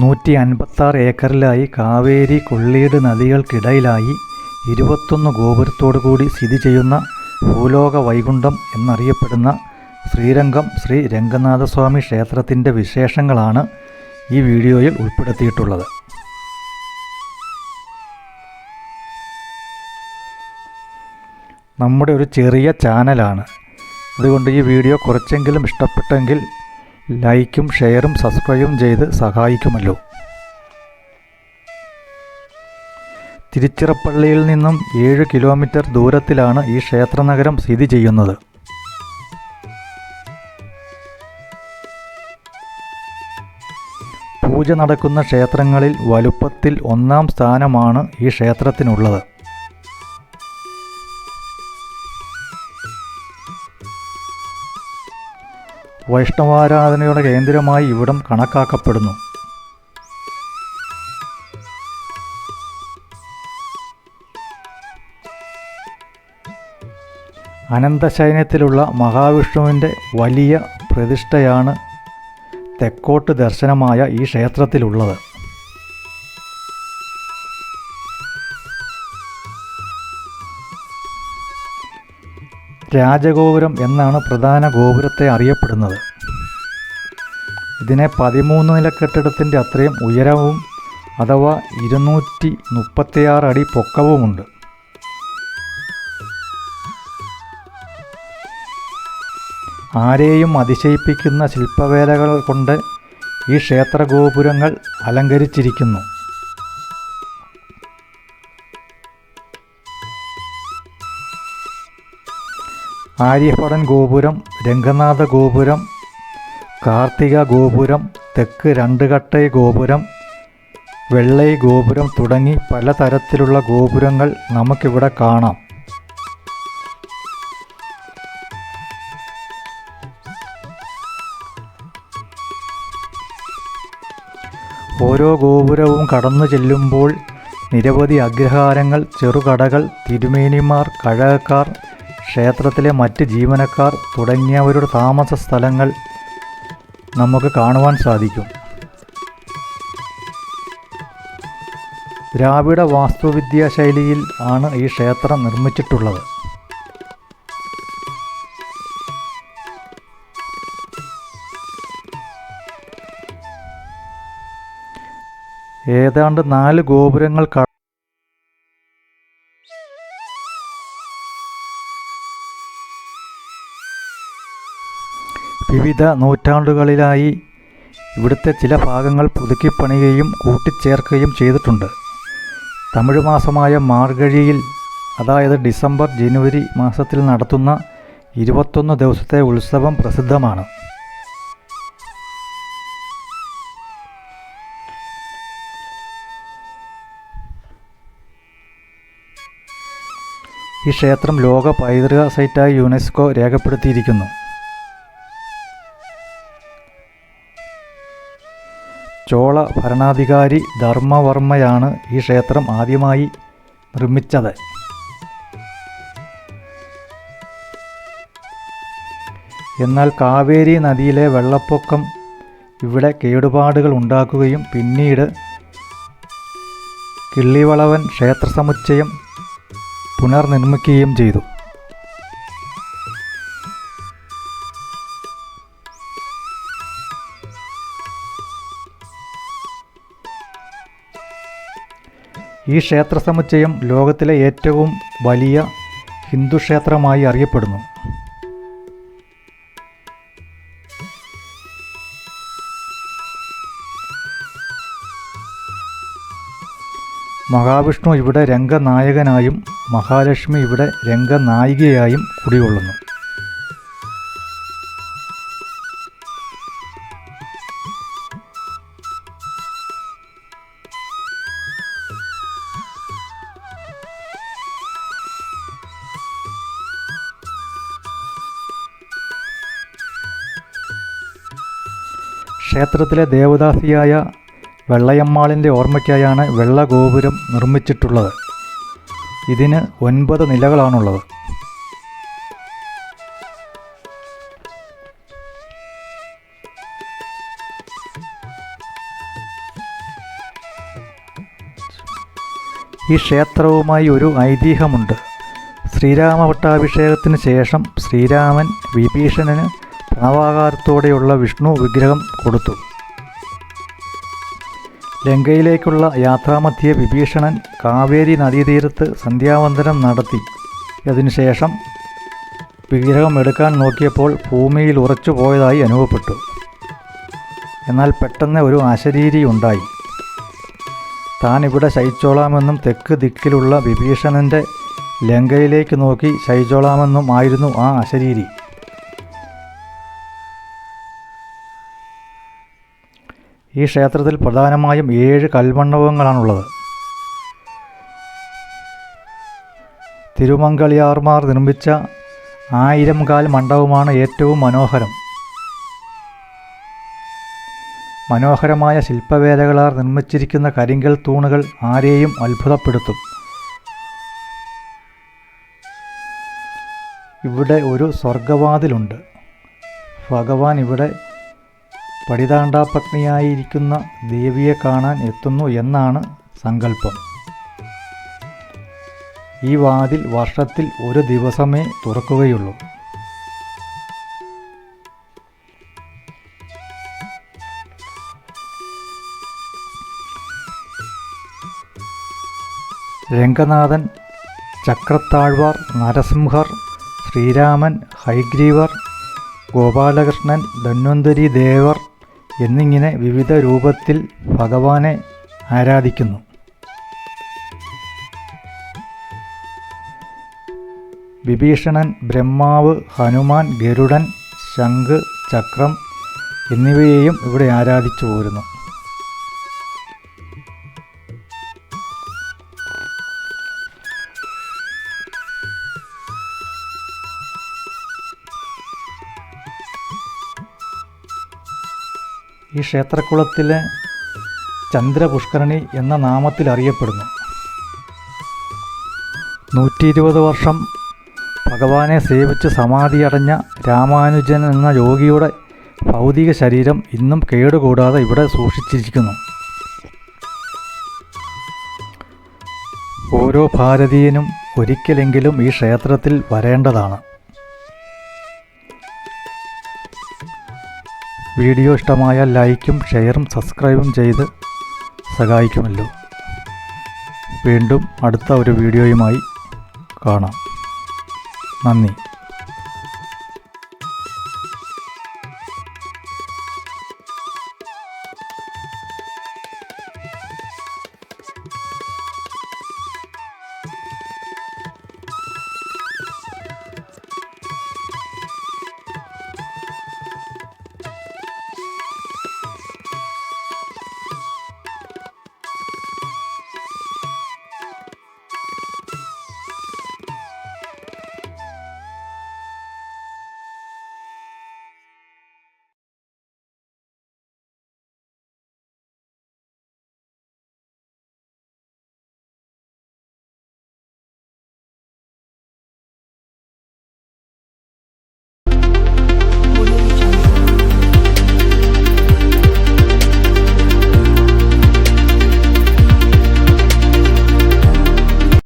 നൂറ്റി അൻപത്താറ് ഏക്കറിലായി കാവേരി കൊള്ളീട് നദികൾക്കിടയിലായി ഇരുപത്തൊന്ന് ഗോപുരത്തോടു കൂടി സ്ഥിതി ചെയ്യുന്ന ഭൂലോക വൈകുണ്ഠം എന്നറിയപ്പെടുന്ന ശ്രീരംഗം ശ്രീ രംഗനാഥസ്വാമി ക്ഷേത്രത്തിന്റെ വിശേഷങ്ങളാണ് ഈ വീഡിയോയിൽ ഉൾപ്പെടുത്തിയിട്ടുള്ളത്. നമ്മുടെ ഒരു ചെറിയ ചാനലാണ്. അതുകൊണ്ട് ഈ വീഡിയോ കുറച്ചെങ്കിലും ഇഷ്ടപ്പെട്ടെങ്കിൽ ലൈക്കും ഷെയറും സബ്സ്ക്രൈബും ചെയ്ത് സഹായിക്കുമല്ലോ. തിരുച്ചിറപ്പള്ളിയിൽ നിന്നും ഏഴ് കിലോമീറ്റർ ദൂരത്തിലാണ് ഈ ക്ഷേത്രനഗരം സ്ഥിതി ചെയ്യുന്നത്. പൂജ നടക്കുന്ന ക്ഷേത്രങ്ങളിൽ വലുപ്പത്തിൽ ഒന്നാം സ്ഥാനമാണ് ഈ ക്ഷേത്രത്തിനുള്ളത്. വൈഷ്ണവാരാധനയുടെ കേന്ദ്രമായി ഇവിടം കണക്കാക്കപ്പെടുന്നു. അനന്തശയനത്തിലുള്ള മഹാവിഷ്ണുവിന്റെ വലിയ പ്രതിഷ്ഠയാണ് തെക്കോട്ട് ദർശനമായ ഈ ക്ഷേത്രത്തിലുള്ളത്. രാജഗോപുരം എന്നാണ് പ്രധാന ഗോപുരത്തെ അറിയപ്പെടുന്നത്. ഇതിനെ പതിമൂന്ന് നില കെട്ടിടത്തിന്റെ അത്രയും ഉയരവും അഥവാ ഇരുന്നൂറ്റി മുപ്പത്തിയാറ് അടി പൊക്കവുമുണ്ട്. ആരെയും അതിശയിപ്പിക്കുന്ന ശില്പവേലകൾ കൊണ്ട് ഈ ക്ഷേത്രഗോപുരങ്ങൾ അലങ്കരിച്ചിരിക്കുന്നു. ആര്യഭടൻ ഗോപുരം രംഗനാഥ ഗോപുരം കാർത്തിക ഗോപുരം തെക്ക് രണ്ടുകട്ടൈ ഗോപുരം വെള്ളൈ ഗോപുരം തുടങ്ങി പലതരത്തിലുള്ള ഗോപുരങ്ങൾ നമുക്കിവിടെ കാണാം. ഓരോ ഗോപുരവും കടന്നു ചെല്ലുമ്പോൾ നിരവധി അഗ്രഹാരങ്ങൾ ചെറുകടകൾ തിരുമേനിമാർ കഴകക്കാർ ക്ഷേത്രത്തിലെ മറ്റ് ജീവനക്കാർ തുടങ്ങിയവരുടെ താമസ സ്ഥലങ്ങൾ നമുക്ക് കാണുവാൻ സാധിക്കും. ദ്രാവിഡ വാസ്തുവിദ്യാ ശൈലിയിൽ ആണ് ഈ ക്ഷേത്രം നിർമ്മിച്ചിട്ടുള്ളത്. ഏതാണ്ട് നാല് ഗോപുരങ്ങൾ വിവിധ നൂറ്റാണ്ടുകളിലായി ഇവിടുത്തെ ചില ഭാഗങ്ങൾ പുതുക്കിപ്പണിയുകയും കൂട്ടിച്ചേർക്കുകയും ചെയ്തിട്ടുണ്ട്. തമിഴ് മാസമായ മാർഗഴിയിൽ അതായത് ഡിസംബർ ജനുവരി മാസത്തിൽ നടത്തുന്ന ഇരുപത്തൊന്ന് ദിവസത്തെ ഉത്സവം പ്രസിദ്ധമാണ്. ഈ ക്ഷേത്രം ലോക പൈതൃക സൈറ്റായി യുനെസ്കോ രേഖപ്പെടുത്തിയിരിക്കുന്നു. ചോള ഭരണാധികാരി ധർമ്മവർമ്മയാണ് ഈ ക്ഷേത്രം ആദ്യമായി നിർമ്മിച്ചത്. എന്നാൽ കാവേരി നദിയിലെ വെള്ളപ്പൊക്കം ഇവിടെ കേടുപാടുകൾ ഉണ്ടാക്കുകയും പിന്നീട് കിള്ളിവളവൻ ക്ഷേത്ര സമുച്ചയം പുനർനിർമ്മിക്കുകയും ചെയ്തു. ഈ ക്ഷേത്ര സമുച്ചയം ലോകത്തിലെ ഏറ്റവും വലിയ ഹിന്ദു ക്ഷേത്രമായി അറിയപ്പെടുന്നു. മഹാവിഷ്ണു ഇവിടെ രംഗനായകനായും മഹാലക്ഷ്മി ഇവിടെ രംഗനായികയായും കുടികൊള്ളുന്നു. ക്ഷേത്രത്തിലെ ദേവദാസിയായ വെള്ളയമ്മാളിന്റെ ഓർമ്മയ്ക്കായാണ് വെള്ളഗോപുരം നിർമ്മിച്ചിട്ടുള്ളത്. ഇതിന് ഒൻപത് നിലകളാണുള്ളത്. ഈ ക്ഷേത്രവുമായി ഒരു ഐതിഹ്യമുണ്ട്. ശ്രീരാമവട്ടാഭിഷേകത്തിന് ശേഷം ശ്രീരാമൻ വിഭീഷണന് പ്രണവാകാരത്തോടെയുള്ള വിഷ്ണു വിഗ്രഹം കൊടുത്തു. ലങ്കയിലേക്കുള്ള യാത്രാമധ്യേ വിഭീഷണൻ കാവേരി നദീതീരത്ത് സന്ധ്യാവന്തനം നടത്തി. അതിനുശേഷം വിഗ്രഹം എടുക്കാൻ നോക്കിയപ്പോൾ ഭൂമിയിൽ ഉറച്ചു പോയതായി അനുഭവപ്പെട്ടു. എന്നാൽ പെട്ടെന്ന് ഒരു അശരീരി ഉണ്ടായി. താൻ ഇവിടെ ശയിച്ചോളാമെന്നും തെക്ക് ദിക്കിലുള്ള വിഭീഷണന്റെ ലങ്കയിലേക്ക് നോക്കി ശയിച്ചോളാമെന്നും ആയിരുന്നു ആ അശരീരി ഈ ക്ഷേത്രത്തിൽ പ്രധാനമായും ഏഴ് കൽമണ്ഡപങ്ങളാണുള്ളത്. തിരുമംഗളിയാർമാർ നിർമ്മിച്ച ആയിരം കാൽ മണ്ഡപമാണ് ഏറ്റവും മനോഹരം. മനോഹരമായ ശില്പവേലകളാൽ നിർമ്മിച്ചിരിക്കുന്ന കരിങ്കൽ തൂണുകൾ ആരെയും അത്ഭുതപ്പെടുത്തും. ഇവിടെ ഒരു സ്വർഗവാതിലുണ്ട് ഭഗവാൻ ഇവിടെ പടിതാണ്ടാപത്നിയായിരിക്കുന്ന ദേവിയെ കാണാൻ എത്തുന്നു എന്നാണ് സങ്കല്പം. ഈ വാതിൽ വർഷത്തിൽ ഒരു ദിവസമേ തുറക്കുകയുള്ളൂ. രംഗനാഥൻ ചക്രത്താഴ്വാർ നരസിംഹർ ശ്രീരാമൻ ഹൈഗ്രീവർ ഗോപാലകൃഷ്ണൻ ധന്വന്തരി ദേവർ എന്നിങ്ങനെ വിവിധ രൂപത്തിൽ ഭഗവാനെ ആരാധിക്കുന്നു. വിഭീഷണൻ ബ്രഹ്മാവ് ഹനുമാൻ ഗരുഡൻ ശംഖ് ചക്രം എന്നിവയെയും ഇവിടെ ആരാധിച്ചു പോരുന്നു ഈ ക്ഷേത്രക്കുളത്തിലെ ചന്ദ്രപുഷ്കരണി എന്ന നാമത്തിൽ അറിയപ്പെടുന്നു. നൂറ്റി ഇരുപത് വർഷം ഭഗവാനെ സേവിച്ച് സമാധിയടഞ്ഞ രാമാനുജൻ എന്ന യോഗിയുടെ ഭൗതിക ശരീരം ഇന്നും കേടുകൂടാതെ ഇവിടെ സൂക്ഷിച്ചിരിക്കുന്നു. ഓരോ ഭാരതീയനും ഒരിക്കലെങ്കിലും ഈ ക്ഷേത്രത്തിൽ വരേണ്ടതാണ്. വീഡിയോ ഇഷ്ടമായാൽ ലൈക്കും ഷെയറും സബ്സ്ക്രൈബും ചെയ്ത് സഹായിക്കുമല്ലോ. വീണ്ടും അടുത്ത ഒരു വീഡിയോയുമായി കാണാം. നന്ദി.